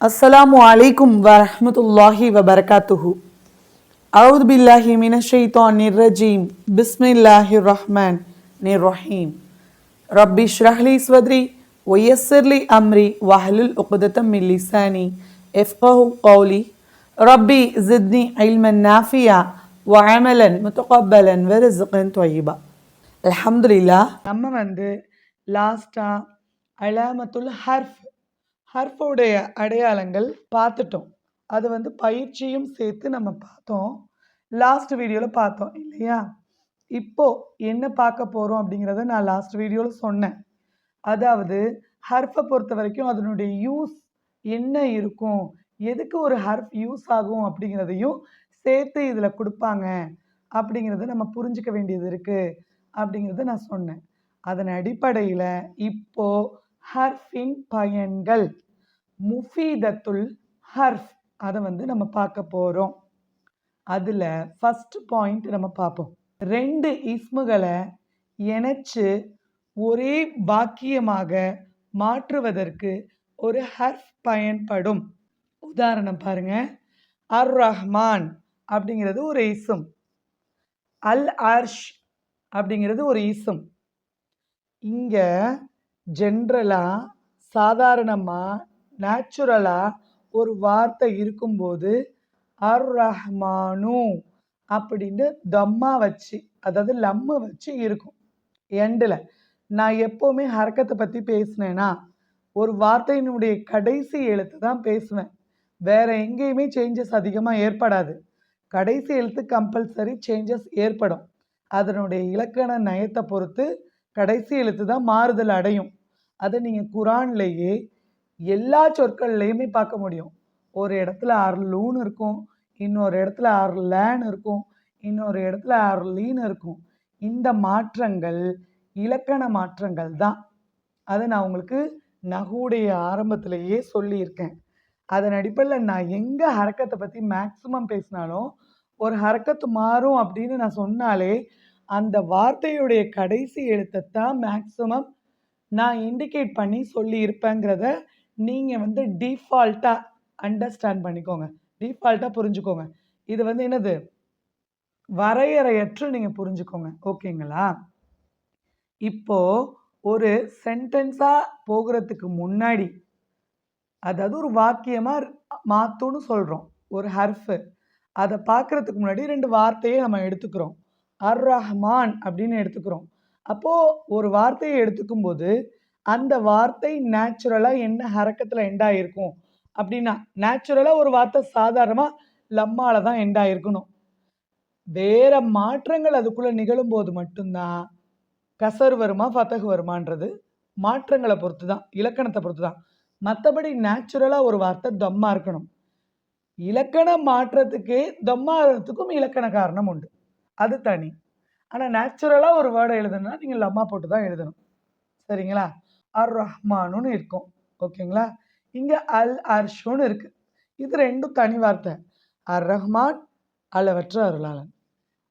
السلام عليكم ورحمة الله وبركاته أعوذ بالله من الشيطان الرجيم بسم الله الرحمن الرحيم ربي اشرح لي صدري ويسر لي أمري واحلل عقدة من لساني يفقه قولي ربي زدني علما نافعا وعملا متقبلا ورزقا طيبا الحمد لله நம்ம வந்து லாஸ்ட்டாக அலாமத்துல் ஹர்ஃப் ஹர்ஃபுடைய அடையாளங்கள் பார்த்துட்டோம். அது வந்து பயிற்சியும் சேர்த்து நம்ம பார்த்தோம். லாஸ்ட் வீடியோவில் பார்த்தோம் இல்லையா? இப்போது என்ன பார்க்க போகிறோம் அப்படிங்கிறத நான் லாஸ்ட் வீடியோவில் சொன்னேன். அதாவது ஹர்ஃபை பொறுத்த வரைக்கும் அதனுடைய யூஸ் என்ன இருக்கும்? எதுக்கு ஒரு ஹர்ஃப் யூஸ் ஆகும் அப்படிங்கிறதையும் சேர்த்து இதில் கொடுப்பாங்க. அப்படிங்கிறத நம்ம புரிஞ்சுக்க வேண்டியது இருக்குது அப்படிங்கிறத நான் சொன்னேன். அதன் அடிப்படையில் இப்போ ஹர்ஃபின் பயன்கள். முஃபீதத்துல் ஹர்ஃப். அதை வந்து நம்ம பார்க்க போகிறோம் அதில் ஃபஸ்ட் பாயிண்ட் நம்ம பார்ப்போம். ரெண்டு இஸ்முகளை இணைச்சு ஒரே வாக்கியமாக மாற்றுவதற்கு ஒரு ஹர்ஃப் பயன்படும். உதாரணம் பாருங்க. அர் ரஹ்மான் அப்படிங்கிறது ஒரு இசும் அல் அர்ஷ் அப்படிங்கிறது ஒரு இசும் இங்கே ஜென்ரலாக சாதாரணமாக நேச்சுரலாக ஒரு வார்த்தை இருக்கும்போது அர் ரஹ்மானு அப்படின்னு தம்மா வச்சு அதாவது லம்மு வச்சு இருக்கும். எண்டில். நான் எப்போவுமே ஹரக்கத்தை பற்றி பேசினேன்னா ஒரு வார்த்தையினுடைய கடைசி எழுத்து தான் பேசுவேன். வேறு எங்கேயுமே சேஞ்சஸ் அதிகமாக ஏற்படாது. கடைசி எழுத்து கம்பல்சரி சேஞ்சஸ் ஏற்படும். அதனுடைய இலக்கண நயத்தை பொறுத்து கடைசி எழுத்து தான் மாறுதல் அடையும். அதை நீங்கள் குரான்லேயே எல்லா சொற்கள்லையுமே பார்க்க முடியும். ஒரு இடத்துல அர்லூன்னு இருக்கும் இன்னொரு இடத்துல அர்லேன் இருக்கும் இன்னொரு இடத்துல அர்லீன்னு இருக்கும். இந்த மாற்றங்கள் இலக்கண மாற்றங்கள் தான். அதை நான் உங்களுக்கு நகுடைய ஆரம்பத்திலேயே சொல்லியிருக்கேன். அதன் அடிப்படையில் நான் எங்கே ஹரக்கத்தை பற்றி மேக்ஸிமம் பேசினாலும் ஒரு ஹரக்கத்து மாறும் அப்படின்னு நான் சொன்னாலே அந்த வார்த்தையுடைய கடைசி எழுத்தை தான் மேக்ஸிமம் நான் இண்டிகேட் பண்ணி சொல்லி இருப்பேங்கிறத நீங்கள் வந்து டிஃபால்ட்டாக அண்டர்ஸ்டாண்ட் பண்ணிக்கோங்க. டிஃபால்ட்டாக புரிஞ்சுக்கோங்க. இது வந்து என்னது? வரையறையற்று நீங்கள் புரிஞ்சுக்கோங்க. ஓகேங்களா? இப்போது ஒரு சென்டென்ஸாக போகிறதுக்கு முன்னாடி அதாவது ஒரு வாக்கியமாக மாற்றுன்னு சொல்கிறோம் ஒரு ஹர்ஃபு. அதை பார்க்குறதுக்கு முன்னாடி ரெண்டு வார்த்தையை நம்ம எடுத்துக்கிறோம். அர் ரஹ்மான் அப்படின்னு எடுத்துக்கிறோம். அப்போது ஒரு வார்த்தையை எடுத்துக்கும் போது அந்த வார்த்தை நேச்சுரலாக என்ன ஹரக்கத்தில் எண்டாயிருக்கும் அப்படின்னா நேச்சுரலாக ஒரு வார்த்தை சாதாரணமாக லம்மால தான் எண்டாயிருக்கணும் வேற மாற்றங்கள் அதுக்குள்ளே நிகழும்போது மட்டும்தான் கசர் வருமா ஃபத்தகு வருமான்றது மாற்றங்களை பொறுத்து தான் இலக்கணத்தை பொறுத்து தான் மற்றபடி நேச்சுரலாக ஒரு வார்த்தை தம்மா இருக்கணும். இலக்கண மாற்றத்துக்கு தம்மாகிறதுக்கும் இலக்கண காரணம் உண்டு. அது தனி. ஆனால் நேச்சுரலாக ஒரு வேர்டை எழுதணும்னா நீங்கள் லம்மா போட்டு தான் எழுதணும். சரிங்களா? அர் ரஹ்மானுன்னு இருக்கும். ஓகேங்களா? இங்கே அல் அர்ஷுன்னு இருக்குது இது ரெண்டும் தனி வார்த்தை. அர் ரஹ்மான் அளவற்ற அருளாளன்.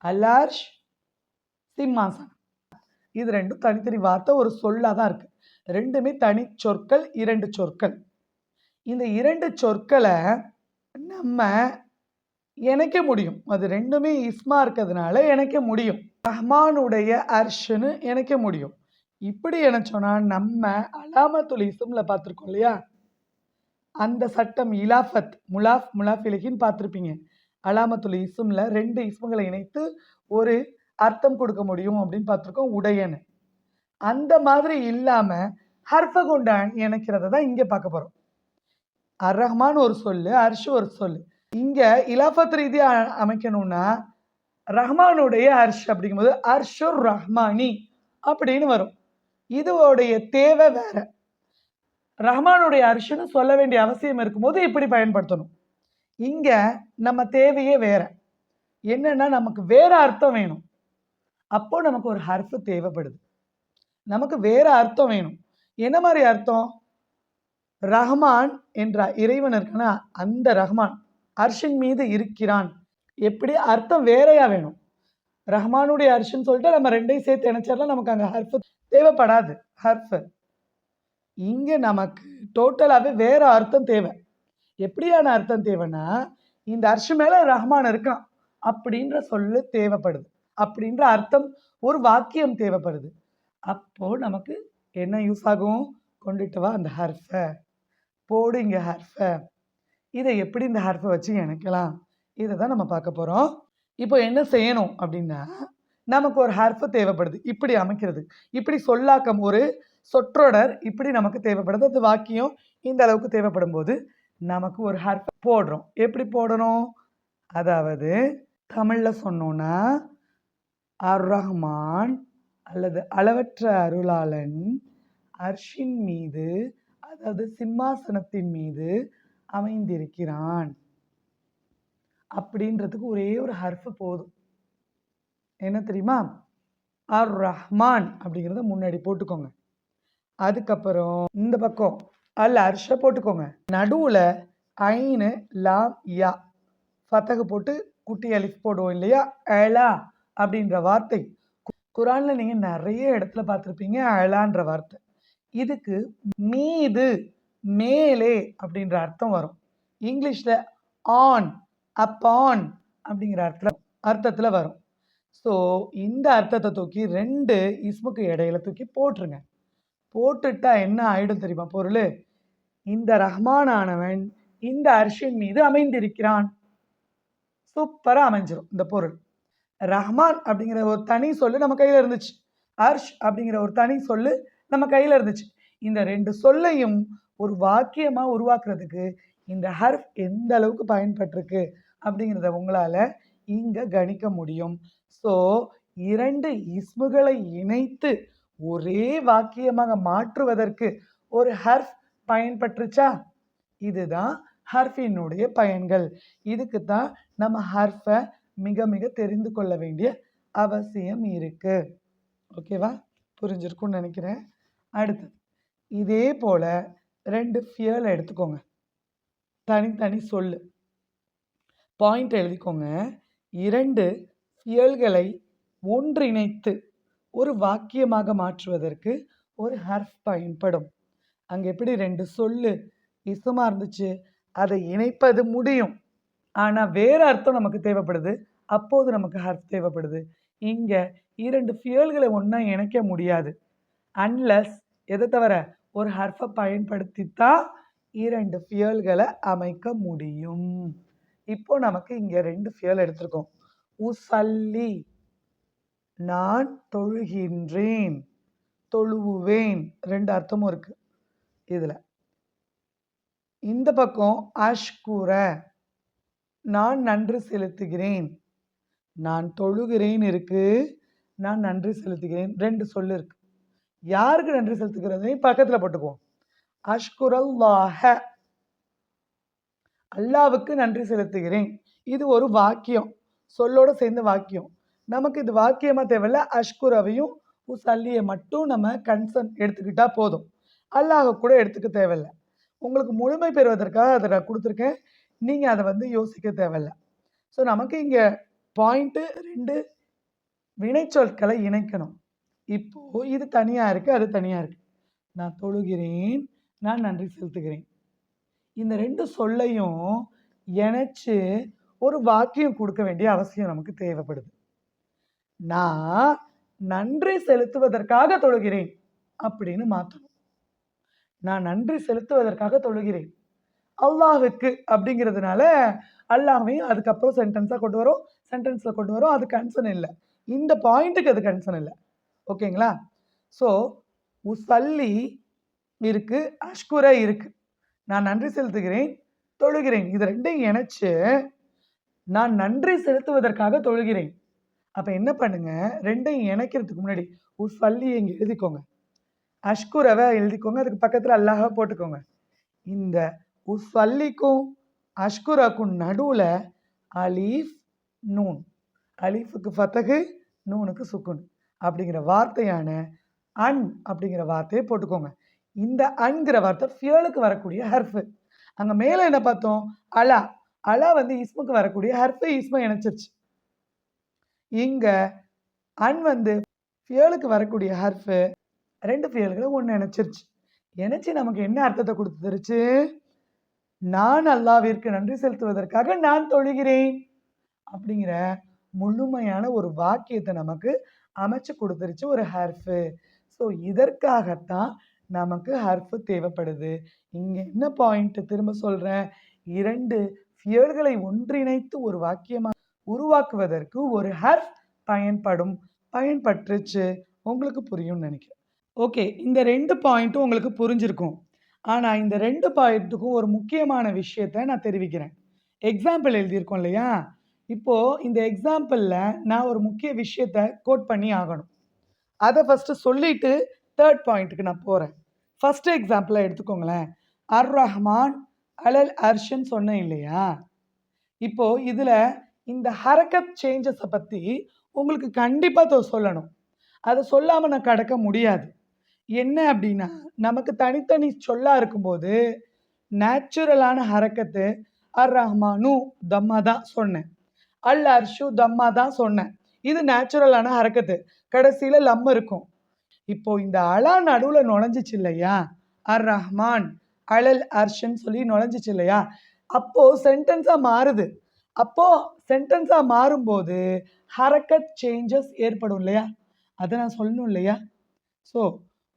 அல் அர்ஷ் சிம்மாசனம். இது ரெண்டும் தனித்தனி வார்த்தை. ஒரு சொல்லாக தான் இருக்குது ரெண்டுமே தனி சொற்கள் இரண்டு சொற்கள். இந்த இரண்டு சொற்களை நம்ம இணைக்க முடியும். அது ரெண்டுமே இஸ்மா இருக்கிறதுனால இணைக்க முடியும். ரஹ்மானுடைய அர்ஷுன்னு இணைக்க முடியும். இப்படி இணைச்சோன்னா நம்ம அலாமத்துல் இஸ்மில் பார்த்துருக்கோம் இல்லையா? அந்த சட்டம் இலாஃபத் முலாஃப் முலாஃப் இலகின்னு பார்த்துருப்பீங்க. அலாமத்துல் இஸ்மில் ரெண்டு இஸ்மங்களை இணைத்து ஒரு அர்த்தம் கொடுக்க முடியும் அப்படின்னு பார்த்துருக்கோம் உடையன்னு. அந்த மாதிரி இல்லாமல் ஹர்ஃப கொண்ட இணைக்கிறத தான் இங்கே பார்க்க போகிறோம் அர் ரஹ்மான் ஒரு சொல்லு அர்ஷு ஒரு சொல்லு. இங்கே இலாஃபத் ரீதியாக அமைக்கணும்னா ரஹ்மானுடைய அர்ஷ் அப்படிங்கும்போது அர்ஷுர் ரஹ்மானி அப்படின்னு வரும். இதுவோடைய தேவை வேற. ரஹ்மானுடைய அர்ஷுன்னு சொல்ல வேண்டிய அவசியம் இருக்கும்போது இப்படி பயன்படுத்தணும். இங்கே நம்ம தேவையே வேற. என்னன்னா நமக்கு வேற அர்த்தம் வேணும். அப்போ நமக்கு ஒரு ஹர்ஃபு தேவைப்படுது. நமக்கு வேற அர்த்தம் வேணும். என்ன மாதிரி அர்த்தம்? ரஹ்மான் என்ற இறைவன் இருக்குன்னா அந்த ரஹ்மான். அர்ஷின் மீது இருக்கிறான். எப்படி? அர்த்தம் வேறையா வேணும். ரஹ்மானுடைய அர்ஷன் சொல்லிட்டு நம்ம ரெண்டையும் சேர்த்து இணைச்சிடலாம். நமக்கு அங்கே ஹர்ஃபு தேவைப்படாது. ஹர்ஃபு. இங்கே நமக்கு டோட்டலாகவே வேறு அர்த்தம் தேவை. எப்படியான அர்த்தம் தேவைன்னா இந்த அர்ஷு மேலே ரஹ்மான் இருக்கான் அப்படின்ற சொல்லு தேவைப்படுது. அப்படின்ற அர்த்தம் ஒரு வாக்கியம் தேவைப்படுது. அப்போது நமக்கு என்ன யூஸ் ஆகும்? கொண்டுட்டு வா அந்த ஹர்ஃபை. போடுங்க ஹர்ஃபை. இதை எப்படி இந்த ஹர்ஃபை வச்சு இணைக்கலாம்? இதை தான் நம்ம பார்க்க போகிறோம் இப்போ என்ன செய்யணும் அப்படின்னா நமக்கு ஒரு ஹர்ஃபு தேவைப்படுது. இப்படி அமைக்கிறது. இப்படி சொல்லாக்கம் ஒரு சொற்றொடர் இப்படி நமக்கு தேவைப்படுது. அது வாக்கியம் இந்த அளவுக்கு தேவைப்படும் போது நமக்கு ஒரு ஹர்ஃப் போடுறோம். எப்படி போடணும்? அதாவது தமிழில் சொன்னோன்னா அர் ரஹ்மான் அல்லது அளவற்ற அருளாளன் அர்ஷின் மீது அதாவது சிம்மாசனத்தின் மீது அமைந்திருக்கிறான். அப்படின்றதுக்கு ஒரே ஒரு ஹர்ஃபு போதும். என்ன தெரியுமா? அர் ரஹ்மான் அப்படிங்கிறத முன்னாடி போட்டுக்கோங்க. அதுக்கப்புறம் இந்த பக்கம். அல் அர்ஷ போட்டுக்கோங்க. நடுவில் ஐனு லாம் யா. ஃபத்தகு போட்டு குட்டி அலிஃப் போடுவோம் இல்லையா? அலா அப்படின்ற வார்த்தை. கு- நீங்கள் நிறைய இடத்துல பார்த்துருப்பீங்க அலான்ற வார்த்தை. இதுக்கு மீது மேலே அப்படின்ற அர்த்தம் வரும். இங்கிலீஷில் ஆன் அப்பான் அப்படிங்கிற அர்த்தம் அர்த்தத்தில் வரும். ஸோ இந்த அர்த்தத்தை தூக்கி ரெண்டு இஸ்முக்கு இடையில தூக்கி போட்டுருங்க. போட்டுட்டா என்ன ஆயிடும் தெரியுமா? பொருள் இந்த ரஹ்மானானவன் இந்த அர்ஷின் மீது அமைந்திருக்கிறான். சூப்பராக அமைஞ்சிரும் இந்த பொருள். ரஹ்மான் அப்படிங்கிற ஒரு தனி சொல்லு நம்ம கையில் இருந்துச்சு. அர்ஷ் அப்படிங்கிற ஒரு தனி சொல்லு நம்ம கையில் இருந்துச்சு. இந்த ரெண்டு சொல்லையும் ஒரு வாக்கியமாக உருவாக்குறதுக்கு இந்த ஹர்ஃப் எந்த அளவுக்கு பயன்பட்டிருக்கு அப்படிங்கிறத உங்களால் இங்கே கணிக்க முடியும். ஸோ இரண்டு இஸ்முகளை இணைத்து ஒரே வாக்கியமாக மாற்றுவதற்கு ஒரு ஹர்ஃப் பயன்பட்டுருச்சா? இதுதான் ஹர்ஃபினுடைய பயன்கள். இதுக்கு தான் நம்ம ஹர்ஃபை மிக மிக தெரிந்து கொள்ள வேண்டிய அவசியம் இருக்கு. ஓகேவா புரிஞ்சிருக்கும்னு நினைக்கிறேன். அடுத்து இதே போல் ரெண்டு ஃபியல் எடுத்துக்கோங்க. தனித்தனி சொல்லு. பாயிண்ட் எழுதிக்கோங்க. இரண்டு ஃபியல்களை ஒன்றிணைத்து ஒரு வாக்கியமாக மாற்றுவதற்கு ஒரு ஹர்ஃப் பயன்படும். அங்கே எப்படி ரெண்டு சொல்லு இசுமா இருந்துச்சு? அதை இணைப்பது முடியும். ஆனால் வேறு அர்த்தம் நமக்கு தேவைப்படுது. அப்போது நமக்கு ஹர்ஃப் தேவைப்படுது. இங்கே இரண்டு ஃபியல்களை ஒன்றா இணைக்க முடியாது. அன்லஸ் எதை தவிர? ஒரு ஹர்ஃபை பயன்படுத்தித்தான் இரண்டு ஃபியல்களை அமைக்க முடியும். இப்போ நமக்கு இங்கே ரெண்டு ஃபியல் எடுத்திருக்கோம். உசல்லி. நான் தொழுகின்றேன். தொழுவுவேன். ரெண்டு அர்த்தமும் இருக்கு. இதில். இந்த பக்கம் அஷ்குர நான் நன்றி செலுத்துகிறேன். நான் தொழுகிறேன் இருக்கு. நான் நன்றி செலுத்துகிறேன். ரெண்டு சொல்லு இருக்கு. யாருக்கு நன்றி செலுத்துகிறதையும் பக்கத்தில் போட்டுக்குவோம். அஷ்குரல்லாஹ. அல்லாவுக்கு நன்றி செலுத்துகிறேன். இது ஒரு வாக்கியம். சொல்லோட சேர்ந்த வாக்கியம். நமக்கு இது வாக்கியமாக தேவையில்ல. அஷ்குரவையும் உசல்லியை மட்டும் நம்ம கன்சர்ன் எடுத்துக்கிட்டால் போதும். அல்லாஹ் கூட எடுத்துக்க தேவையில்ல. உங்களுக்கு முழுமை பெறுவதற்காக அதை நான் கொடுத்துருக்கேன். நீங்கள் அதை வந்து யோசிக்க தேவையில்ல. ஸோ நமக்கு இங்கே பாயிண்ட்டு ரெண்டு வினைச்சொற்களை இணைக்கணும். இப்போ இது தனியாக இருக்குது அது தனியாக இருக்குது நான் தொழுகிறேன் நான் நன்றி செலுத்துகிறேன். இந்த ரெண்டு சொல்லையும் இணைச்சு ஒரு வாக்கியம் கொடுக்க வேண்டிய அவசியம் நமக்கு தேவைப்படுது. நான் நன்றி செலுத்துவதற்காக தொழுகிறேன் அப்படின்னு மாற்றணும் நான் நன்றி செலுத்துவதற்காக தொழுகிறேன். அல்லாஹுக்கு அப்படிங்கிறதுனால அல்லாமையும் அதுக்கப்புறம் சென்டென்ஸாக கொண்டு வரும் சென்டென்ஸில் கொண்டு வரும் அது கன்சர்ன் இல்லை. இந்த பாயிண்ட்டுக்கு அது கன்சர்ன் இல்லை. ஓகேங்களா? ஸோ உசல்லி இருக்கு அஷ்குரை இருக்கு. நான் நன்றி செலுத்துகிறேன் தொழுகிறேன். இது ரெண்டையும் இணைச்சு நான் நன்றி செலுத்துவதற்காக தொழுகிறேன். அப்போ என்ன பண்ணுங்க? ரெண்டையும் இணைக்கிறதுக்கு முன்னாடி உசல்லி இங்கே எழுதிக்கோங்க. அஷ்குரவை எழுதிக்கோங்க. அதுக்கு பக்கத்தில் அல்லாஹா போட்டுக்கோங்க. இந்த உசல்லிக்கும் அஷ்குராக்கும் நடுவில் அலீஃப் நூன். அலீஃபுக்கு ஃபத்தகு நூனுக்கு சுக்குன். அப்படிங்கிற வார்த்தையான அன் அப்படிங்கிற வார்த்தையை போட்டுக்கோங்க. இந்த அன்கிற வார்த்தை ஃபியலுக்கு வரக்கூடிய ஹர்ஃபு. அங்கே மேலே என்ன பார்த்தோம்? அலா. அலா வந்து இஸ்முக்கு வரக்கூடிய ஹர்ஃபு இஸ்மை இணைச்சிருச்சு. இங்கே அன் வந்து ஃபியலுக்கு வரக்கூடிய ஹர்ஃபு ரெண்டு ஃபியல்களை ஒன்று இணைச்சிருச்சு. இணைச்சி நமக்கு என்ன அர்த்தத்தை கொடுத்துருச்சு நான் அல்லாவிற்கு நன்றி செலுத்துவதற்காக நான் தொழுகிறேன். அப்படிங்கிற முழுமையான ஒரு வாக்கியத்தை நமக்கு அமைச்சு கொடுத்துருச்சு ஒரு ஹர்ஃபு. ஸோ இதற்காகத்தான் நமக்கு ஹர்ஃபு தேவைப்படுது. இங்கே என்ன பாயிண்ட் திரும்ப சொல்கிறேன் இரண்டு ஃபியல்களை ஒன்றிணைத்து ஒரு வாக்கியமாக உருவாக்குவதற்கு ஒரு ஹர்ஃப் பயன்படும் பயன்பட்டுருச்சு உங்களுக்கு புரியும்னு நினைக்கிறேன். ஓகே இந்த ரெண்டு பாயிண்ட்டும் உங்களுக்கு புரிஞ்சிருக்கும். ஆனால் இந்த ரெண்டு பாயிண்ட்டுக்கும் ஒரு முக்கியமான விஷயத்தை நான் தெரிவிக்கிறேன். எக்ஸாம்பிள் எழுதியிருக்கோம் இல்லையா? இப்போது இந்த எக்ஸாம்பிளில் நான் ஒரு முக்கிய விஷயத்தை கோட் பண்ணி ஆகணும். அதை ஃபஸ்ட்டு சொல்லிட்டு தேர்ட் பாயிண்ட்டுக்கு நான் போகிறேன் ஃபஸ்ட்டு எக்ஸாம்பிளாக எடுத்துக்கோங்களேன். அர் ரஹ்மான் அலல் அர்ஷன் சொன்னேன் இல்லையா? இப்போது இதில் இந்த ஹரக்கத் சேஞ்சஸை பற்றி உங்களுக்கு கண்டிப்பாக சொல்லணும். அதை சொல்லாமல் நான் கடக்க முடியாது. என்ன அப்படின்னா நமக்கு தனித்தனி சொல்லா இருக்கும்போது நேச்சுரலான ஹரக்கத்து அர் ரஹ்மானு தம்மா தான் சொன்னேன். அல் அர்ஷு தம்மா தான் சொன்னேன். இது நேச்சுரலான ஹரக்கத்து. கடைசியில் லம் இருக்கும். இப்போ இந்த அலா நடுவில் நுழைஞ்சிச்சு இல்லையா? அர் ரஹ்மான் அழல் அர்ஷன்னு சொல்லி நுழைஞ்சிச்சு இல்லையா? அப்போ சென்டென்ஸாக மாறுது. அப்போ சென்டென்ஸாக மாறும்போது ஹரக்கத் சேஞ்சஸ் ஏற்படும் இல்லையா? அதை நான் சொல்லணும் இல்லையா? ஸோ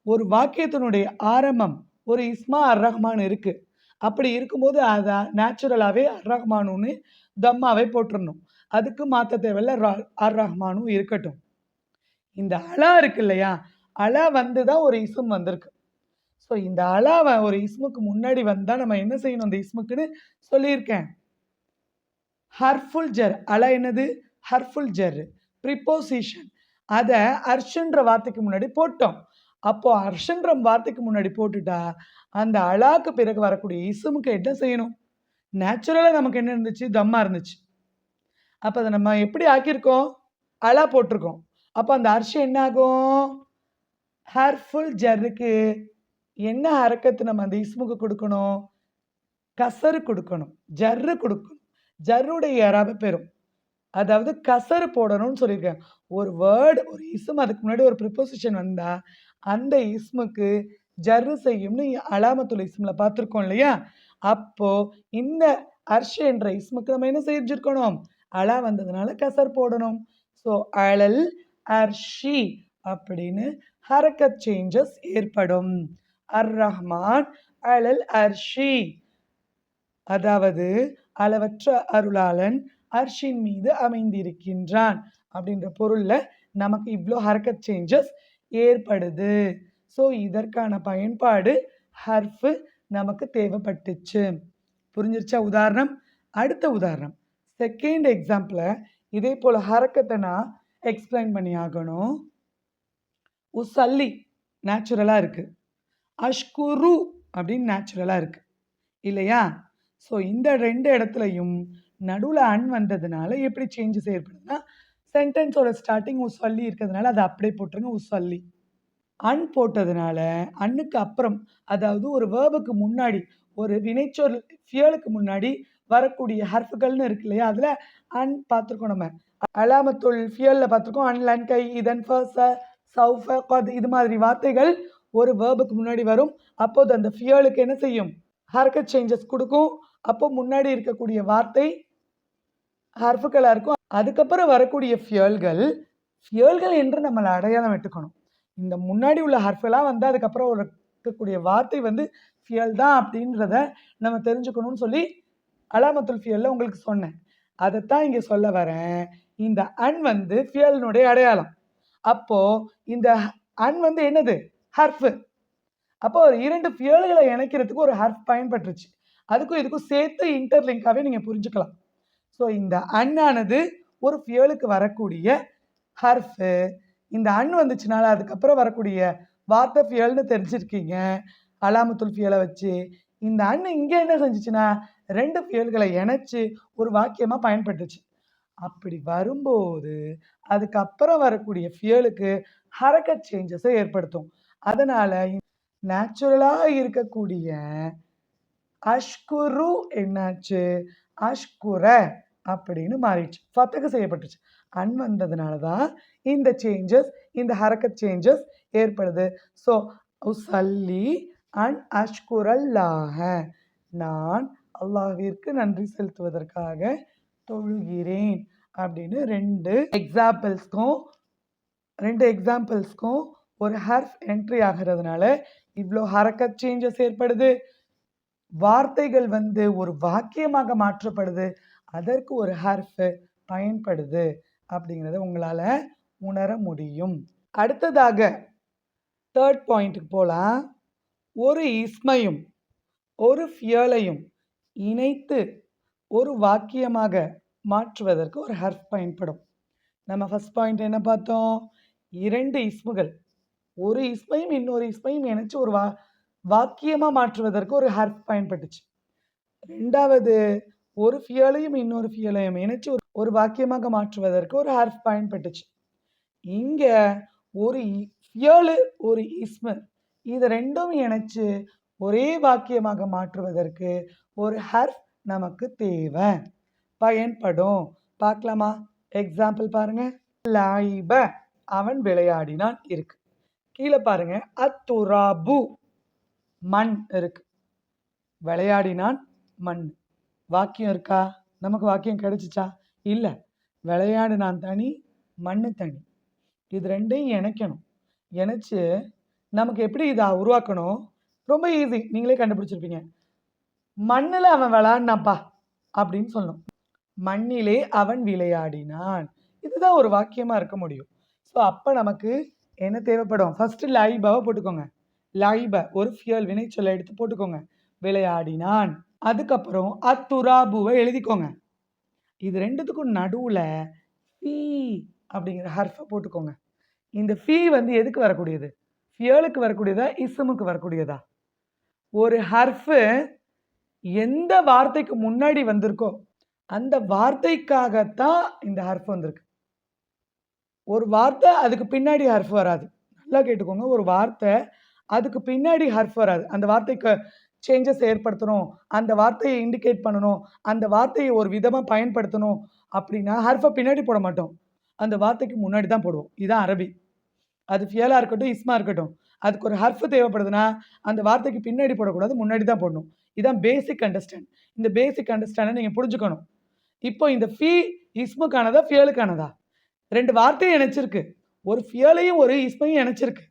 ஒரு வாக்கியத்தினுடைய ஆரம்பம் ஒரு இஸ்மா அர் ரஹ்மான் இருக்குது அப்படி இருக்கும்போது அதை நேச்சுரலாகவே அர் ரஹ்மானுன்னு தம்மாவே போட்டுடணும் அதுக்கு மாற்ற தேவையில்ல. ரா ஆர் ரஹ்மானும் இருக்கட்டும். இந்த அலா இருக்கு இல்லையா? அலா வந்து தான் ஒரு இஸ்ம் வந்திருக்கு. ஸோ இந்த அலாவை ஒரு இஸ்முக்கு முன்னாடி வந்தால் நம்ம என்ன செய்யணும் அந்த இஸ்முக்குன்னு சொல்லியிருக்கேன். ஹர்ஃபுல் ஜர். அலா என்னது? ஹர்ஃபுல் ஜர். ப்ரிப்போசிஷன். அதை அர்ஷன்ற வார்த்தைக்கு முன்னாடி போட்டோம். அப்போது அர்ஷன்ற வார்த்தைக்கு முன்னாடி போட்டுட்டா அந்த அழாக்கு பிறகு வரக்கூடிய இசுமுக்கு என்ன செய்யணும்? நேச்சுரலாக நமக்கு என்ன இருந்துச்சு? தம்மா இருந்துச்சு. அப்போ அதை நம்ம எப்படி ஆக்கியிருக்கோம்? அலா போட்டிருக்கோம். அப்போ அந்த அரிசி என்ன ஆகும் ஹர்ஃபுல் ஜர்ருக்கு என்ன ஹரக்கத்து நம்ம அந்த இஸ்முக்கு கொடுக்கணும்? கசரு கொடுக்கணும். ஜர்ரு கொடுக்கணும். ஜர்ருடைய யாராவது பெறும். அதாவது கசரு போடணும்னு சொல்லியிருக்கேன் ஒரு வேர்டு ஒரு இஸ்ம் அதுக்கு முன்னாடி ஒரு ப்ரிப்போசிஷன் வந்தால் அந்த இஸ்முக்கு ஜர்ரு செய்யும்னு அலாமத்துல் இஸ்மில் பார்த்துருக்கோம் இல்லையா? அப்போது இந்த அர்ஷ என்ற இஸ்முக்கு நம்ம என்ன செஞ்சுருக்கணும்? அலா வந்ததுனால கசர் போடணும். ஸோ அழல் அர்ஷி அப்படின்னு ஹரக்கத் சேஞ்சஸ் ஏற்படும். அர் ரஹ்மான் அழல் அர்ஷி. அதாவது அளவற்ற அருளாளன் அர்ஷின் மீது அமைந்திருக்கின்றான் அப்படின்ற பொருளில் நமக்கு இவ்வளோ ஹரக்கத் சேஞ்சஸ் ஏற்படுது. ஸோ இதற்கான பயன்பாடு ஹர்ஃபு நமக்கு தேவைப்பட்டுச்சு. புரிஞ்சிருச்சா உதாரணம்? அடுத்த உதாரணம். செகண்ட் எக்ஸாம்பிளை இதே போல் ஹரக்கத்தை நான் எக்ஸ்பிளைன் பண்ணி ஆகணும். உசல்லி நேச்சுரலாக இருக்குது அஷ்குரு அப்படின்னு நேச்சுரலாக இருக்குது இல்லையா? ஸோ இந்த ரெண்டு இடத்துலையும் நடுவில் அன் வந்ததுனால எப்படி சேஞ்சஸ் ஏற்படுதுன்னா சென்டென்ஸோட ஸ்டார்டிங் உசல்லி இருக்கிறதுனால அதை அப்படியே போட்டுருங்க உசல்லி அன் போட்டதுனால அன்னுக்கு அப்புறம் அதாவது ஒரு வேர்புக்கு முன்னாடி ஒரு வினைச்சொல் ஃபியலுக்கு முன்னாடி வரக்கூடிய ஹர்ஃபுகள்னு இருக்கு இல்லையா? அதில் அன் பார்த்துருக்கோம் நம்ம. அலாமத்துல் ஃபியலில் பார்த்துருக்கோம். அன் லன் கை இதன் ஃபர்ஸ சௌஃப கொத் இது மாதிரி வார்த்தைகள் ஒரு வேர்புக்கு முன்னாடி வரும். அப்போது அந்த ஃபியலுக்கு என்ன செய்யும்? ஹர்கட் சேஞ்சஸ் கொடுக்கும். அப்போ முன்னாடி இருக்கக்கூடிய வார்த்தை ஹர்ஃபுகளாக இருக்கும். அதுக்கப்புறம் வரக்கூடிய ஃபியல்கள் ஃபியல்கள் என்று நம்மளை அடையாளம் விட்டுக்கணும் இந்த முன்னாடி உள்ள ஹர்ஃபெல்லாம் வந்து அதுக்கப்புறம் ஒரு இருக்கக்கூடிய வார்த்தை வந்து ஃபியல் தான் அப்படின்றத நம்ம தெரிஞ்சுக்கணும்னு சொல்லி அலாமத்துல் ஃபியலில் உங்களுக்கு சொன்னேன். அதைத்தான் இங்கே சொல்ல வரேன். இந்த அன் வந்து ஃபியலினுடைய அடையாளம். அப்போது இந்த அன் வந்து என்னது? ஹர்ஃபு. அப்போ ஒரு இரண்டு ஃபியல்களை இணைக்கிறதுக்கு ஒரு ஹர்ஃப் பயன்பட்டுருச்சு. அதுக்கும் இதுக்கும் சேர்த்து இன்டர்லிங்காகவே நீங்கள் புரிஞ்சுக்கலாம். ஸோ இந்த அண்ணானது ஒரு ஃபியலுக்கு வரக்கூடிய ஹர்ஃபு. இந்த அன் வந்துச்சுனால அதுக்கப்புறம் வரக்கூடிய வார்த்தை ஃபியல்னு தெரிஞ்சிருக்கீங்க. அலாமத்துல் ஃபியலை வச்சு இந்த அன் இங்கே என்ன செஞ்சுச்சுன்னா ரெண்டு புயல்களை இணைச்சு ஒரு வாக்கியமாக பயன்பட்டுச்சு அப்படி வரும்போது அதுக்கப்புறம் வரக்கூடிய ஃபியலுக்கு ஹரக்கத் சேஞ்சஸை ஏற்படுத்தும். அதனால் நேச்சுரலாக இருக்கக்கூடிய அஷ்குரு என்னாச்சு? அஷ்குர அப்படின்னு மாறிடுச்சு. ஃபத்தகு செய்யப்பட்டுச்சு. அன் வந்ததுனால தான் இந்த சேஞ்சஸ் இந்த ஹரக்கத் சேஞ்சஸ் ஏற்படுது. ஸோ உசல்லி அன் அஷ்குரல்லாக. நான் அல்லாஹிற்கு நன்றி செலுத்துவதற்காக தொழுகிறேன். அப்படின்னு ரெண்டு எக்ஸாம்பிள்ஸ்க்கும் ரெண்டு எக்ஸாம்பிள்ஸ்க்கும் ஒரு ஹர்ஃப் என்ட்ரி ஆகிறதுனால இவ்வளோ ஹரக்கத் சேஞ்சஸ் ஏற்படுது. வார்த்தைகள் வந்து ஒரு வாக்கியமாக மாற்றப்படுது. அதற்கு ஒரு ஹர்ஃப் பயன்படுது அப்படிங்கிறத உங்களால் உணர முடியும். அடுத்ததாக தேர்ட் பாயிண்ட்டுக்கு போகலாம் ஒரு இஸ்மையும் ஒரு ஃபியலையும் இணைத்து ஒரு வாக்கியமாக மாற்றுவதற்கு ஒரு ஹர்ஃப் பயன்படும். நம்ம ஃபர்ஸ்ட் பாயிண்ட் என்ன பார்த்தோம்? இரண்டு இஸ்முகள். ஒரு இஸ்மையும் இன்னொரு இஸ்மையும் இணைச்சு ஒரு வா வாக்கியமாக மாற்றுவதற்கு ஒரு ஹர்ஃப் பயன்பட்டுச்சு. ரெண்டாவது ஒரு ஃபியலையும் இன்னொரு ஃபியலையும் இணைச்சு ஒரு ஒரு வாக்கியமாக மாற்றுவதற்கு ஒரு ஹர்ஃப் பயன்பட்டுச்சு. இங்கே ஒரு ஃபியலு ஒரு இஸ்மு. இது ரெண்டும் இணைச்சு ஒரே வாக்கியமாக மாற்றுவதற்கு ஒரு ஹர்ஃப் நமக்கு தேவை. பயன்படும். பார்க்கலாமா? எக்ஸாம்பிள் பாருங்க. லாயிப. அவன் விளையாடினான் இருக்கு. கீழே பாருங்க. அத்துராபு. மண் இருக்கு. விளையாடினான் மண். வாக்கியம் இருக்கா? நமக்கு வாக்கியம் கிடைச்சிச்சா? இல்லை. விளையாடினான் தனி மண்ணு தனி. இது ரெண்டையும் இணைக்கணும். இணைச்சு நமக்கு எப்படி இதை உருவாக்கணும்? ரொம்ப ஈஸி நீங்களே கண்டுபிடிச்சிருப்பீங்க. மண்ணில் அவன் விளையாடினாப்பா அப்படின்னு சொல்லணும். மண்ணிலே அவன் விளையாடினான். இதுதான் ஒரு வாக்கியமாக இருக்க முடியும். ஸோ அப்போ நமக்கு என்ன தேவைப்படும்? ஃபஸ்ட்டு லைபாவை போட்டுக்கோங்க. லைப ஒரு ஃபியல் வினைச்சொல்லை எடுத்து போட்டுக்கோங்க. விளையாடினான். அதுக்கப்புறம் அத்துராபுவை எழுதிக்கோங்க. இது ரெண்டுத்துக்கும் நடுவில் ஃபீ அப்படிங்கிற ஹர்ஃபை போட்டுக்கோங்க. இந்த ஃபீ வந்து எதுக்கு வரக்கூடியது? ஃபியலுக்கு வரக்கூடியதா இசமுக்கு வரக்கூடியதா? ஒரு ஹர்ஃபு எந்த வார்த்தைக்கு முன்னாடி வந்திருக்கோ அந்த வார்த்தைக்காகத்தான் இந்த ஹர்ஃப் வந்திருக்கு. ஒரு வார்த்தை அதுக்கு பின்னாடி ஹர்ஃப் வராது. நல்லா கேட்டுக்கோங்க ஒரு வார்த்தை அதுக்கு பின்னாடி ஹர்ஃப் வராது. அந்த வார்த்தைக்கு சேஞ்சஸ் ஏற்படுத்தணும் அந்த வார்த்தையை இண்டிகேட் பண்ணணும் அந்த வார்த்தையை ஒரு விதமாக பயன்படுத்தணும் அப்படின்னா ஹர்ஃபை பின்னாடி போட மாட்டோம். அந்த வார்த்தைக்கு முன்னாடி தான் போடுவோம். இதுதான் அரபி. அது ஃபியலாக இருக்கட்டும் இஸ்மா இருக்கட்டும். அதுக்கு ஒரு ஹர்ஃப் தேவைப்படுதுன்னா அந்த வார்த்தைக்கு பின்னாடி போடக்கூடாது முன்னாடி தான் போடணும். இதுதான் பேசிக் அண்டர்ஸ்டாண்ட் இந்த பேசிக் அண்டர்ஸ்டாண்டை நீங்கள் புரிஞ்சுக்கணும். இப்போ இந்த ஃபீ இஸ்முக்கானதா ஃபியலுக்கானதா? ரெண்டு வார்த்தையும் இணைச்சிருக்கு. ஒரு ஃபியலையும் ஒரு இஸ்மையும் இணைச்சிருக்கு.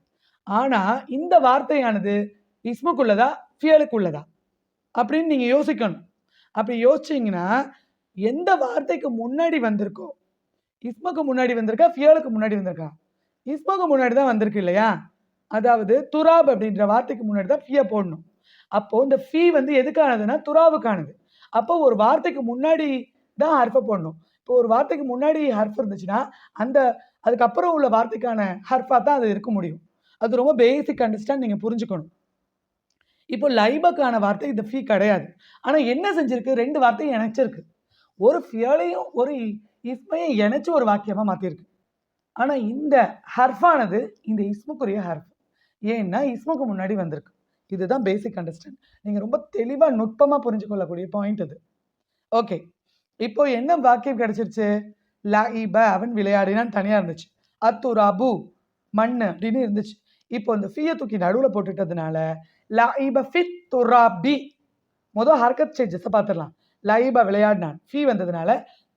ஆனால் இந்த வார்த்தையானது இஸ்முக்குள்ளதா ஃபியலுக்குள்ளதா? அப்படின்னு நீங்கள் யோசிக்கணும். அப்படி யோசிச்சிங்கன்னா எந்த வார்த்தைக்கு முன்னாடி வந்திருக்கோ இஸ்முக்கு முன்னாடி வந்திருக்கா ஃபியலுக்கு முன்னாடி வந்திருக்கா? இஸ்முக்கு முன்னாடி தான் வந்திருக்கு இல்லையா? அதாவது துராப் அப்படின்ற வார்த்தைக்கு முன்னாடி தான் ஃபீயை போடணும். அப்போது இந்த ஃபீ வந்து எதுக்கானதுன்னா துராவுக்கானது. அப்போ ஒரு வார்த்தைக்கு முன்னாடி தான் ஹர்ஃபை போடணும். இப்போ ஒரு வார்த்தைக்கு முன்னாடி ஹர்ஃப் இருந்துச்சுன்னா அந்த அதுக்கப்புறம் உள்ள வார்த்தைக்கான ஹர்ஃபாக தான் அது இருக்க முடியும். அது ரொம்ப பேசிக் அண்டர்ஸ்டாண்ட் நீங்கள் புரிஞ்சுக்கணும். இப்போ லைபக்கான வார்த்தை இந்த ஃபீ கிடையாது. ஆனால் என்ன செஞ்சுருக்கு? ரெண்டு வார்த்தையும் இணைச்சிருக்கு. ஒரு ஃபியலையும் ஒரு இஸ்மையும் இணைச்சி ஒரு வாக்கியமாக மாற்றிருக்கு ஆனால் இந்த ஹர்ஃபானது இந்த இஸ்முக்குரிய ஹர்ஃப். ஏன்னா இஸ்முக்கு முன்னாடி வந்திருக்கு. இதுதான் பேசிக் அண்டர்ஸ்டாண்ட் நீங்கள் ரொம்ப தெளிவாக நுட்பமாக புரிஞ்சு கொள்ளக்கூடிய பாயிண்ட் அது. ஓகே இப்போ என்ன வாக்கியம் கிடைச்சிருச்சு? லாயிப அவன் விளையாடினான் தனியாக இருந்துச்சு. அத்துராபு மண் அப்படின்னு இருந்துச்சு. இப்போ இந்த ஃபீயை தூக்கி நடுவில் போட்டுட்டதுனால லாயிப ஃபித் துராபி. மொதல் ஹர்கத் சேஞ்சஸை பார்த்துடலாம். லைபா விளையாடினான். ஃபீ வந்ததுனால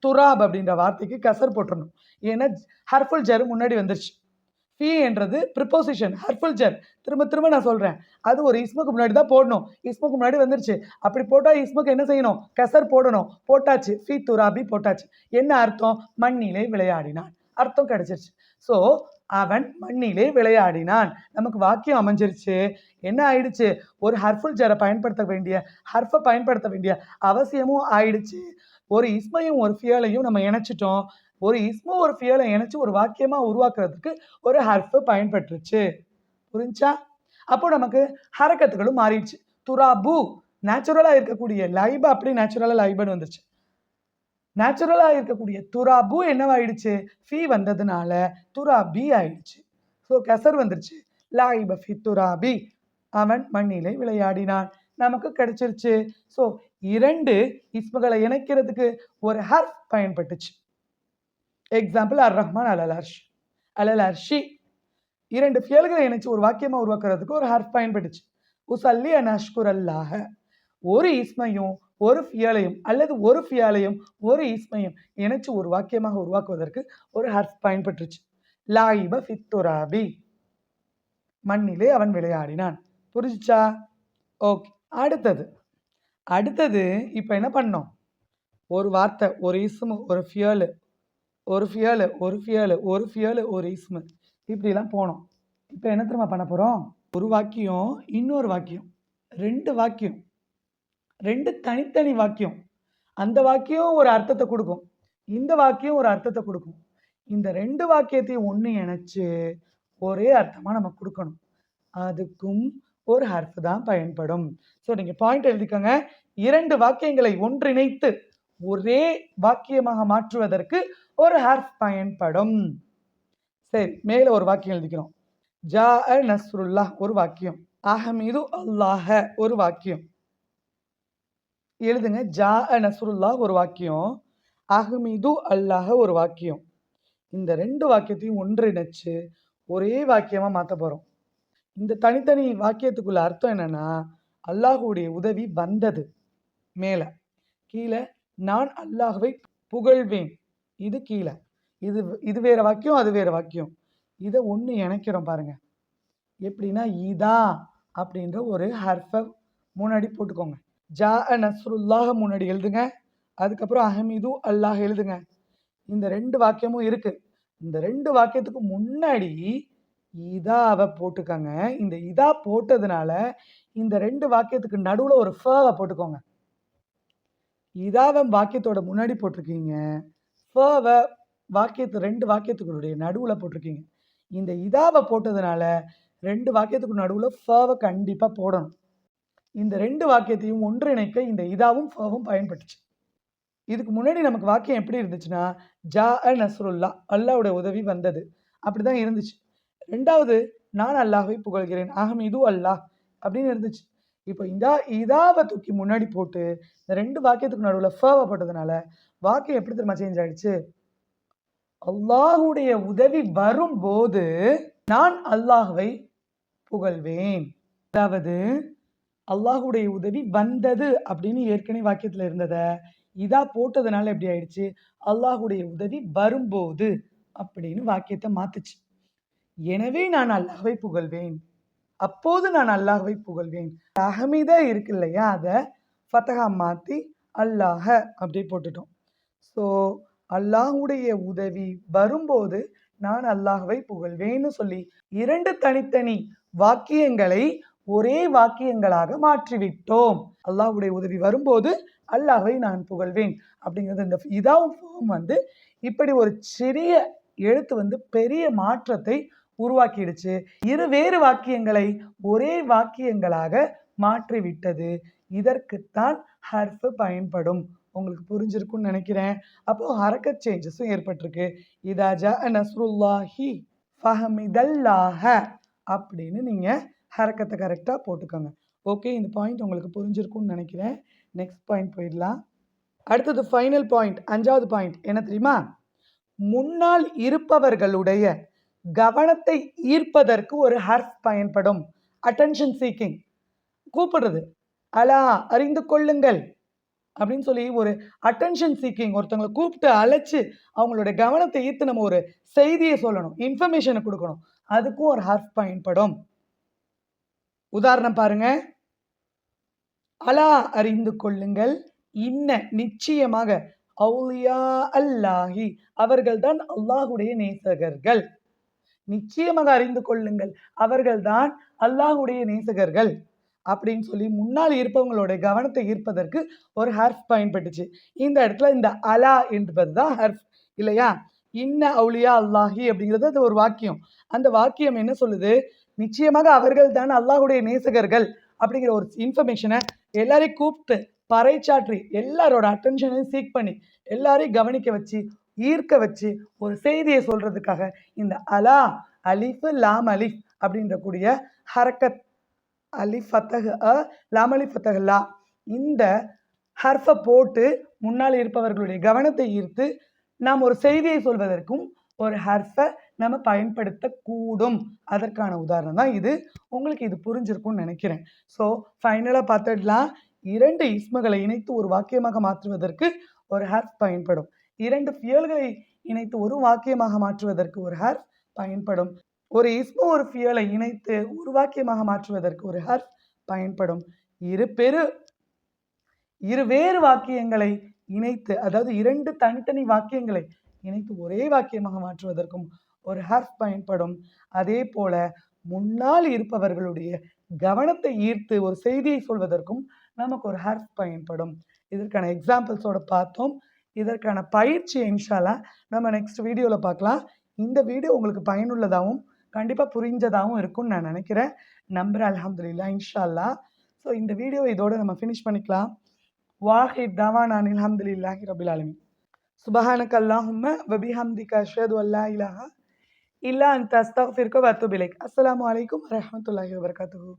துராப் அப்படின்ற வார்த்தைக்கு கசர் போட்டுடணும் ஏன்னா ஹர்ஃபுல் ஜர் முன்னாடி வந்துருச்சு. ஃபீ என்றது ப்ரிப்போசிஷன் ஹர்ஃபுல் ஜர். திரும்ப திரும்ப நான் சொல்கிறேன் அது ஒரு இஸ்முக்கு முன்னாடி தான் போடணும். இஸ்முக்கு முன்னாடி வந்துருச்சு. அப்படி போட்டால் இஸ்முக்கு என்ன செய்யணும்? கசர் போடணும். போட்டாச்சு. ஃபீ துராபி போட்டாச்சு. என்ன அர்த்தம்? மண்ணிலே விளையாடினான். அர்த்தம் கிடைச்சிருச்சு. ஸோ அவன் மண்ணிலே விளையாடினான். நமக்கு வாக்கியம் அமைஞ்சிருச்சு. என்ன ஆயிடுச்சு? ஒரு ஹர்ஃபுல் ஜரை பயன்படுத்த வேண்டிய ஹர்ஃபை பயன்படுத்த வேண்டிய அவசியமும் ஆயிடுச்சு. ஒரு இஸ்மையும் ஒரு ஃபியலையும் நம்ம இணைச்சிட்டோம். ஒரு இஸ்மோ ஒரு ஃபியலை இணைச்சி ஒரு வாக்கியமாக உருவாக்குறதுக்கு ஒரு ஹர்ஃப் பயன்பட்டுருச்சு. புரிஞ்சா? அப்போ நமக்கு ஹரக்கத்துகளும் மாறிடுச்சு. துராபு நேச்சுரலாக இருக்கக்கூடிய லைபா அப்படி நேச்சுரலாக லைபன்னு வந்துச்சு. நேச்சுரலாக இருக்கக்கூடிய துராபு என்னவாயிடுச்சு? ஃபீ வந்ததுனால துராபி ஆயிடுச்சு. ஸோ கெசர் வந்துருச்சு. லாயிப ஃபி துராபி. அவன் மண்ணிலே விளையாடினான். நமக்கு கிடைச்சிருச்சு. ஸோ இரண்டு இஸ்முகளை இணைக்கிறதுக்கு ஒரு ஹர்ஃப் பயன்பட்டுச்சு. எக்ஸாம்பிள் அர் ரஹ்மான் அலல் அர்ஷ் அலல் அர்ஷி இரண்டு ஃபியல்களை இணைச்சு ஒரு வாக்கியமாக உருவாக்குறதுக்கு ஒரு ஹர்ஃப் பயன்பட்டுச்சு. உசல்லி அன் அஷ்குர் அல்லாஹ ஒரு இஸ்மையும் ஒரு ஃபியலையும் அல்லது ஒரு ஃபியாலையும் ஒரு இஸ்மையும் இணைச்சு ஒரு வாக்கியமாக உருவாக்குவதற்கு ஒரு ஹர்ஃப் பயன்பட்டுருச்சு. லாயிப ஃபித்துராபி மண்ணிலே அவன் விளையாடினான். புரிஞ்சுச்சா? ஓகே அடுத்தது. அடுத்தது இப்போ என்ன பண்ணோம்? ஒரு வார்த்தை ஒரு இஸ்மு ஒரு ஃபியலு ஒரு ஃபியலு ஒரு ஃபியலு ஒரு ஃபியலு ஒரு இஸ்மு. இப்படிலாம் போனோம். இப்போ என்ன தெரியுமா பண்ண போகிறோம் ஒரு வாக்கியம் இன்னொரு வாக்கியம் ரெண்டு வாக்கியம் ரெண்டு தனித்தனி வாக்கியம். அந்த வாக்கியம் ஒரு அர்த்தத்தை கொடுக்கும். இந்த வாக்கியம் ஒரு அர்த்தத்தை கொடுக்கும். இந்த ரெண்டு வாக்கியத்தையும் ஒன்று இணைச்சு ஒரே அர்த்தமாக நம்ம கொடுக்கணும். அதுக்கும் ஒரு ஹர்ஃப் தான் பயன்படும். ஸோ நீங்கள் பாயிண்ட் எழுதிக்கோங்க. இரண்டு வாக்கியங்களை ஒன்றிணைத்து ஒரே வாக்கியமாக மாற்றுவதற்கு ஒரு ஹர்ஃப் பயன்படும். சரி மேலே ஒரு வாக்கியம் எழுதிக்கிறோம். ஜா அ நஸ்ருல்லா ஒரு வாக்கியம். அஹமீது அல்லாஹ ஒரு வாக்கியம். எழுதுங்க. ஜா அ நஸ்ருல்லா ஒரு வாக்கியம். அஹ்மீது அல்லாஹ ஒரு வாக்கியம். இந்த ரெண்டு வாக்கியத்தையும் ஒன்றிணைச்சு ஒரே வாக்கியமாக மாற்ற போகிறோம் இந்த தனித்தனி வாக்கியத்துக்குள்ள அர்த்தம் என்னன்னா அல்லாஹுடைய உதவி வந்தது. மேலே. கீழே நான் அல்லாஹுவை புகழ்வேன். இது கீழே. இது இது வேற வாக்கியம் அது வேற வாக்கியம். இதை ஒன்று இணைக்கிறோம் பாருங்க. எப்படின்னா இதா அப்படின்ற ஒரு ஹர்ஃபை முன்னாடி போட்டுக்கோங்க. ஜா அ நஸ்ருல்லாஹ முன்னாடி எழுதுங்க. அதுக்கப்புறம் அஹமீது அல்லாஹ் எழுதுங்க. இந்த ரெண்டு வாக்கியமும் இருக்கு. இந்த ரெண்டு வாக்கியத்துக்கு முன்னாடி இதாவை போட்டுக்கோங்க. இந்த இதா போட்டதுனால இந்த ரெண்டு வாக்கியத்துக்கு நடுவில் ஒரு ஃபவை போட்டுக்கோங்க. இதாவை வாக்கியத்தோட முன்னாடி போட்டிருக்கீங்க. ஃபவை வாக்கியத்து ரெண்டு வாக்கியத்துக்களுடைய நடுவில் போட்டிருக்கீங்க. இந்த இதாவை போட்டதுனால ரெண்டு வாக்கியத்துக்கு நடுவில் ஃபவை கண்டிப்பாக போடணும். இந்த ரெண்டு வாக்கியத்தையும் ஒன்றிணைக்க இந்த இதாவும் ஃபவும் பயன்பட்டுச்சு. இதுக்கு முன்னாடி நமக்கு வாக்கியம் எப்படி இருந்துச்சுன்னா ஜா அ நஸ்ருல்லா அல்லாவுடைய உதவி வந்தது. அப்படி தான் இருந்துச்சு. ரெண்டாவது நான் அல்லாஹை புகழ்கிறேன். ஆகம் இது அல்லாஹ் அப்படின்னு இருந்துச்சு. இப்போ இந்த இதாவை தூக்கி முன்னாடி போட்டு இந்த ரெண்டு வாக்கியத்துக்கு நடுவில் ஃபவை போட்டதுனால வாக்கியம் எப்படி திரும்ப சேஞ்ச் ஆயிடுச்சு? அல்லாஹுடைய உதவி வரும்போது நான் அல்லாஹுவை புகழ்வேன். அதாவது அல்லாஹுடைய உதவி வந்தது அப்படின்னு ஏற்கனவே வாக்கியத்தில் இருந்ததை இதா போட்டதுனால எப்படி ஆயிடுச்சு? அல்லாஹுடைய உதவி வரும்போது அப்படின்னு வாக்கியத்தை மாத்துச்சு. எனவே நான் அல்லாஹ்வை புகழ்வேன். அப்போது நான் அல்லாஹ்வை புகழ்வேன். அகமிதா இருக்கு இல்லையா அதை? ஃபத்தகா மாற்றி அல்லாஹ அப்படியே போட்டுட்டோம். ஸோ அல்லாஹுடைய உதவி வரும்போது நான் அல்லாஹ்வை புகழ்வேன்னு சொல்லி இரண்டு தனித்தனி வாக்கியங்களை ஒரே வாக்கியங்களாக மாற்றிவிட்டோம். அல்லாஹுடைய உதவி வரும்போது அல்லாஹை நான் புகழ்வேன் அப்படிங்கிறது இந்த இதாவும் ஃபார்ம் வந்து இப்படி ஒரு சிறிய எழுத்து வந்து பெரிய மாற்றத்தை உருவாக்கிடுச்சு. இரு வேறு வாக்கியங்களை ஒரே வாக்கியங்களாக மாற்றிவிட்டது. இதற்குத்தான் ஹர்ஃப் பயன்படும். உங்களுக்கு புரிஞ்சிருக்கும்னு நினைக்கிறேன். அப்போ ஹரக்கத் சேஞ்சஸும் ஏற்பட்டிருக்கு. இதாஜா நஸ்ருல்லாஹி ஃபஹமிதல்லாஹ அப்படின்னு நீங்கள் ஹரக்கத்தை கரெக்டாக போட்டுக்கோங்க. ஓகே இந்த பாயிண்ட் உங்களுக்கு புரிஞ்சிருக்கும்னு நினைக்கிறேன். நெக்ஸ்ட் பாயிண்ட் போயிடலாம். அடுத்தது ஃபைனல் பாயிண்ட் அஞ்சாவது பாயிண்ட் என்ன தெரியுமா? முன்னால் இருப்பவர்களுடைய கவனத்தை ஈர்ப்பதற்கு ஒரு ஹர்ஃப் பயன்படும். அட்டென்ஷன் சீக்கிங் கூப்பிடுறது. அலா அறிந்து கொள்ளுங்கள். அப்படின்னு சொல்லி ஒரு அட்டென்ஷன் சீக்கிங் ஒருத்தவங்களை கூப்பிட்டு அழைச்சி அவங்களோட கவனத்தை ஈர்த்து நம்ம ஒரு செய்தியை சொல்லணும். இன்ஃபர்மேஷனை கொடுக்கணும். அதுக்கும் ஒரு ஹர்ஃப் பயன்படும். உதாரணம் பாருங்க. அலா அறிந்து கொள்ளுங்கள். இன்ன நிச்சயமாக அவுலியா அல்லாஹி. அவர்கள்தான் அல்லாஹுடைய நேசகர்கள். நிச்சயமாக அறிந்து கொள்ளுங்கள். அவர்கள்தான் அல்லாஹுடைய நேசகர்கள். அப்படின்னு சொல்லி முன்னால் இருப்பவங்களுடைய கவனத்தை ஈர்ப்பதற்கு ஒரு ஹர்ஃப் பயன்பட்டுச்சு. இந்த இடத்துல இந்த அலா என்பது தான் ஹர்ஃப் இல்லையா? இன்ன அவுளியா அல்லாஹி அப்படிங்கிறது அது ஒரு வாக்கியம். அந்த வாக்கியம் என்ன சொல்லுது? நிச்சயமாக அவர்கள் தான் அல்லாஹுடைய நேசகர்கள் அப்படிங்கிற ஒரு இன்ஃபர்மேஷனை எல்லாரையும் கூப்பிட்டு பறைச்சாற்றி எல்லாரோட அட்டென்ஷனையும் சீக் பண்ணி எல்லாரையும் கவனிக்க வச்சு ஈர்க்க வச்சு ஒரு செய்தியை சொல்றதுக்காக இந்த அலா அலிஃப் லாம் அலிஃப் அப்படின்ற கூடிய ஹரக்கத் அலிஃப் ஃபத்தஹ் அ லாம் அலிஃப் ஃபத்தஹ் லா இந்த ஹர்ஃபை போட்டு முன்னால் இருப்பவர்களுடைய கவனத்தை ஈர்த்து நாம் ஒரு செய்தியை சொல்வதற்கும் ஒரு ஹர்ஃபை நம்ம பயன்படுத்தக்கூடும். அதற்கான உதாரணம் தான் இது. உங்களுக்கு இது புரிஞ்சிருக்கும்னு நினைக்கிறேன். ஸோ ஃபைனலாக பார்த்துடலாம். இரண்டு இஸ்மகளை இணைத்து ஒரு வாக்கியமாக மாற்றுவதற்கு ஒரு ஹர்ஃப் பயன்படும். இரண்டு ஃபியல்களை இணைத்து ஒரு வாக்கியமாக மாற்றுவதற்கு ஒரு ஹர்ஃப் பயன்படும். ஒரு இஸ்மோ ஒரு ஃபியலை இணைத்து ஒரு வாக்கியமாக மாற்றுவதற்கு ஒரு ஹர்ஃப் பயன்படும். இரு பெரு இரு வேறு வாக்கியங்களை இணைத்து அதாவது இரண்டு தனித்தனி வாக்கியங்களை இணைத்து ஒரே வாக்கியமாக மாற்றுவதற்கும் ஒரு ஹர்ஃப் பயன்படும். அதே போல முன்னால் இருப்பவர்களுடைய கவனத்தை ஈர்த்து ஒரு செய்தியை சொல்வதற்கும் நமக்கு ஒரு ஹர்ஃப் பயன்படும். இதற்கான எக்ஸாம்பிள்ஸோட பார்த்தோம். இதற்கான பயிற்சி இன்ஷால்லா நம்ம நெக்ஸ்ட் வீடியோவில் பார்க்கலாம். இந்த வீடியோ உங்களுக்கு பயனுள்ளதாகவும் கண்டிப்பாக புரிஞ்சதாகவும் இருக்கும்னு நான் நினைக்கிறேன். நம்புகிறேன் அலமதுல்லா இன்ஷால்லா. ஸோ இந்த வீடியோ இதோடு நம்ம ஃபினிஷ் பண்ணிக்கலாம். வாஹித் தவா நான் அல்ஹம்துலில்லாஹி ரபில் அலமி சுபஹானக அல்லாஹும்ம வபிஹம்திக அஷ்ஹது அல்லா இலாஹா இல்லா அந்த அஸ்தக்ஃபிருக்க வத்துபிலைக் அஸ்லாம் இலைக். வரமத்துல்லாஹி அலைக்கும்